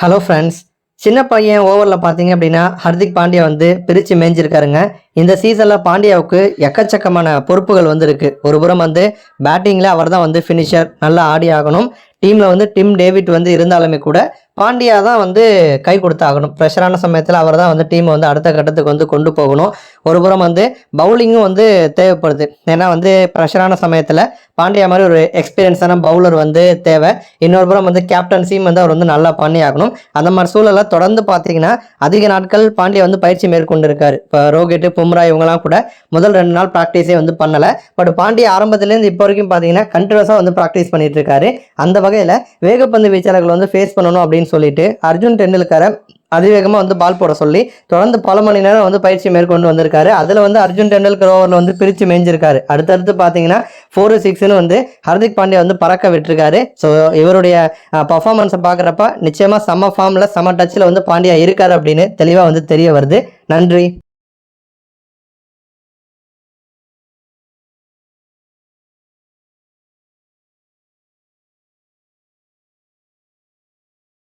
Hello friends சின்ன பையன் ஓவரில் பார்த்தீங்க அப்படின்னா ஹர்திக் பாண்டியா வந்து பிரித்து மேய்ஞ்சிருக்காருங்க. இந்த சீசனில் பாண்டியாவுக்கு எக்கச்சக்கமான பொறுப்புகள் வந்துருக்கு. ஒரு புறம் வந்து பேட்டிங்கில் அவர் தான் வந்து ஃபினிஷர் நல்லா ஆடி ஆகணும். டீமில் வந்து டிம் டேவிட் வந்து இருந்தாலுமே கூட பாண்டியா தான் வந்து கை கொடுத்தாகணும் ப்ரெஷரான சமயத்தில் அவர் தான் வந்து டீமை வந்து அடுத்த கட்டத்துக்கு வந்து கொண்டு போகணும். ஒரு புறம் வந்து பவுலிங்கும் வந்து தேவைப்படுது. ஏன்னா வந்து ப்ரெஷரான சமயத்தில் பாண்டியா மாதிரி ஒரு எக்ஸ்பீரியன்ஸான பவுலர் வந்து தேவை. இன்னொரு புறம் வந்து கேப்டன்சியும் வந்து அவர் வந்து நல்லா பண்ணி ஆகணும். அந்த மாதிரி சூழலில் தொடர்ந்து பார்த்தீங்கன்னா அதிக நாட்கள் பாண்டியா வந்து பயிற்சி மேற்கொண்டிருக்காரு. இப்போ ரோஹித் பும்ரா இவங்கெல்லாம் கூட முதல் ரெண்டு நாள் ப்ராக்டிஸே வந்து பண்ணலை. பட் பாண்டியா ஆரம்பத்துலேருந்து இப்போ வரைக்கும் பார்த்தீங்கன்னா கண்டினியூஸாக வந்து ப்ராக்டிஸ் பண்ணிட்டு இருக்காரு. அந்த வகையில் வேகப்பந்து வீச்சாளர்கள் வந்து ஃபேஸ் பண்ணணும் அப்படின்னு அப்படின்னு சொல்லிட்டு அர்ஜுன் டெண்டுல்கரை அதிவேகமாக வந்து பால் போட சொல்லி தொடர்ந்து பல மணி நேரம் வந்து பயிற்சி மேற்கொண்டு வந்திருக்காரு. அதில் வந்து அர்ஜுன் டெண்டுல்கர் ஓவரில் வந்து பிரித்து மேய்ஞ்சிருக்காரு. அடுத்தடுத்து பார்த்தீங்கன்னா ஃபோர் சிக்ஸ்னு வந்து ஹர்திக் பாண்டியா வந்து பறக்க விட்டுருக்காரு. ஸோ இவருடைய பர்ஃபார்மன்ஸை பார்க்குறப்ப நிச்சயமாக செம்ம ஃபார்மில் செம்ம டச்சில் வந்து பாண்டியா இருக்கார் அப்படின்னு தெளிவாக வந்து தெரிய வருது. நன்றி.